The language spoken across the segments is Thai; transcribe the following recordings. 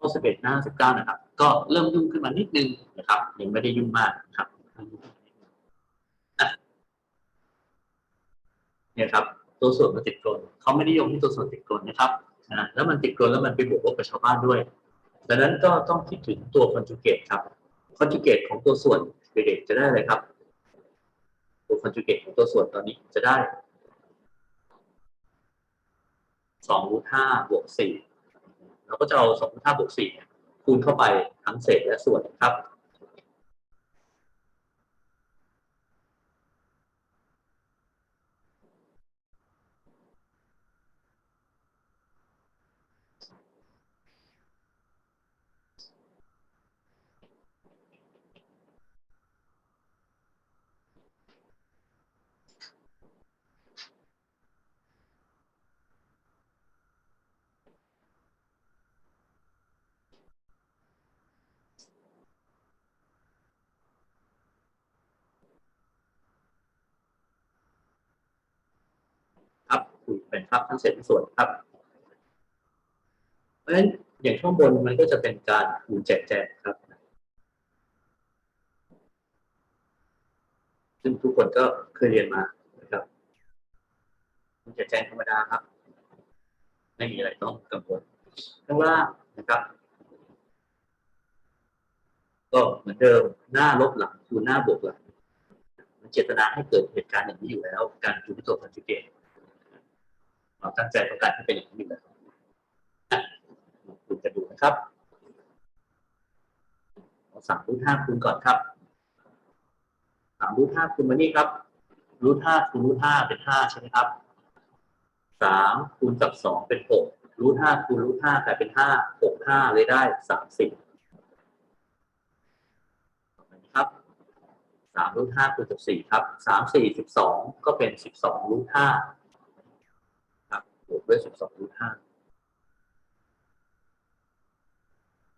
ข้อสิบเอ็ดหน้าสิบเก้านะครับ ก็เริ่มยุ่งขึ้นมานิดนึงนะครับยังไม่ได้ยุ่งมากนะครับเนี่ยครับ ตัวส่วนมันติดกลนเขาไม่นิยมที่ตัวส่วนติดกลนนะครับอ่าแล้วมันติดกลนแล้วมันไปบวกลบกับชาวบ้านด้วยดังนั้นก็ต้องคิดถึงตัวคอนจูเกตครับคอนจูเกตของตัวส่วนเด็กๆจะได้อะไรครับ ตัวคอนจูเกตของตัวส่วนตอนนี้จะได้สองรูทห้าบวกสี่ เราก็จะเอาสองรูทห้าบวก4คูณเข้าไปทั้งเศษและส่วนนะครับ คูณเป็นครับทั้งเศษและส่วนครับ เพราะฉะนั้นอย่างช่วงบนมันก็จะเป็นการคูณแจกแจงครับ ซึ่งทุกคนก็เคยเรียนมานะครับคูณแจกแจงธรรมดาครับ ไม่มีอะไรต้องกังวลข้างล่างนะครับก็เหมือนเดิมหน้าลบหลังคูณหน้าบวกหลังมันเจตนาให้เกิดเหตุการณ์อย่างนี้อยู่แล้ว การคูณที่ตัวคอนจูเกต เราตั้งใจต้องการให้เป็นอย่างนี้อยู่แล้วอะคุณจะดูนะครับเอาสามรูทห้าคูณก่อนครับสามรูทห้าคูณมานี่ครับรูทห้าคูณรูทห้าเป็นห้าใช่ไหมครับสามคูณกับสองเป็นหกรูทห้าคูณรูทห้ากลายเป็นห้าหกห้าเลยได้สามสิบครับสามรูทห้าคูณกับสี่ครับสามสี่สิบสองก็เป็นสิบสองรูทห้า วกด้วยสิบสองรูทห้า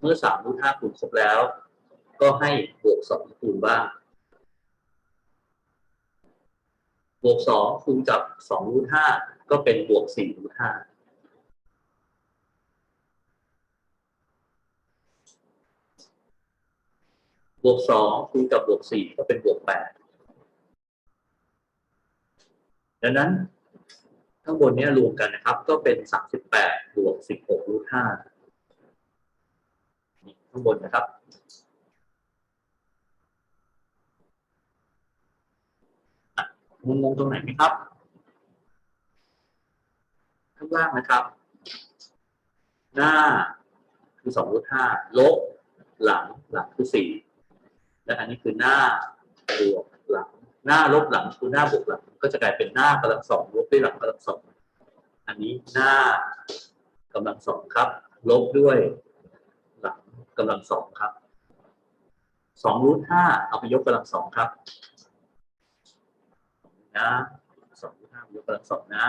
เมื่อสามรูทห้าคูณครบแล้ว ก็ให้บวกสองคูณบ้าง บวกสองคูณกับสองรูทห้าก็เป็นบวกสี่รูทห้าบวกสองคูณกับบวกสี่ก็เป็นบวกแปดดังนั้น ข้างบนเนี้ยรวมกันนะครับ ก็เป็นสามสิบแปดบวกสิบหกรูทห้านี่ข้างบนนะครับงงงๆตรงไหนไหมครับ ข้างล่างนะครับ หน้าคือสองรูทห้าลบหลังหลังคือสี่และอันนี้คือหน้าบวก หน้าลบหลังคือหน้าบวกหลัง ก็จะกลายเป็นหน้ากำลังสองลบด้วยหลังกำลังสองอันนี้หน้ากำลังสองครับ ลบด้วยหลังกำลังสองครับสองรูทห้าเอาไปยกกำลังสองครับนะสองรูทห้ายกกำลังสองนะ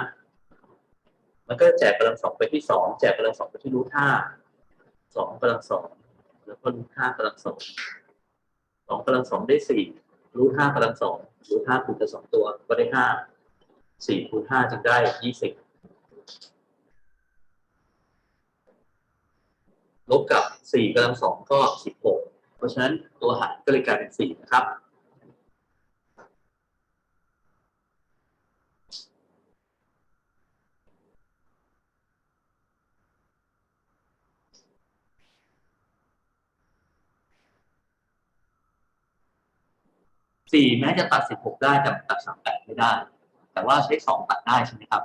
มันก็แจกกำลังสองไปที่สองแจกกำลังสองไปที่รูทห้าสองกำลังสองแล้วก็รูทห้ากำลังสองสองกำลังสองได้สี่ รูทห้ากำลังสองรูทห้าคูณกับสองตัวก็ได้ห้าสี่คูณห้าจึงได้ยี่สิบลบกับสี่กำลังสองก็สิบหกเพราะฉะนั้นตัวหารก็เลยกลายเป็นสี่นะครับ สี่แม้จะตัดสิบหกได้แต่ตัดสามแปดไม่ได้ แต่ว่าใช้สองตัดได้ใช่ไหมครับ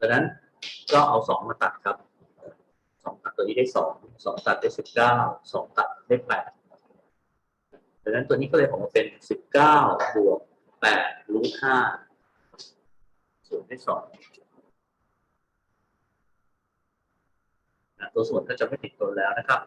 ดังนั้นก็เอาสองมาตัดครับสองตัดตัวนี้ได้สองสองตัดได้สิบเก้าสองตัดได้แปดดังนั้นตัวนี้ก็เลยออกมาเป็นสิบเก้าบวกแปดรูทห้าส่วนได้สองตัวส่วนก็จะไม่ติดตัวแล้วนะครับ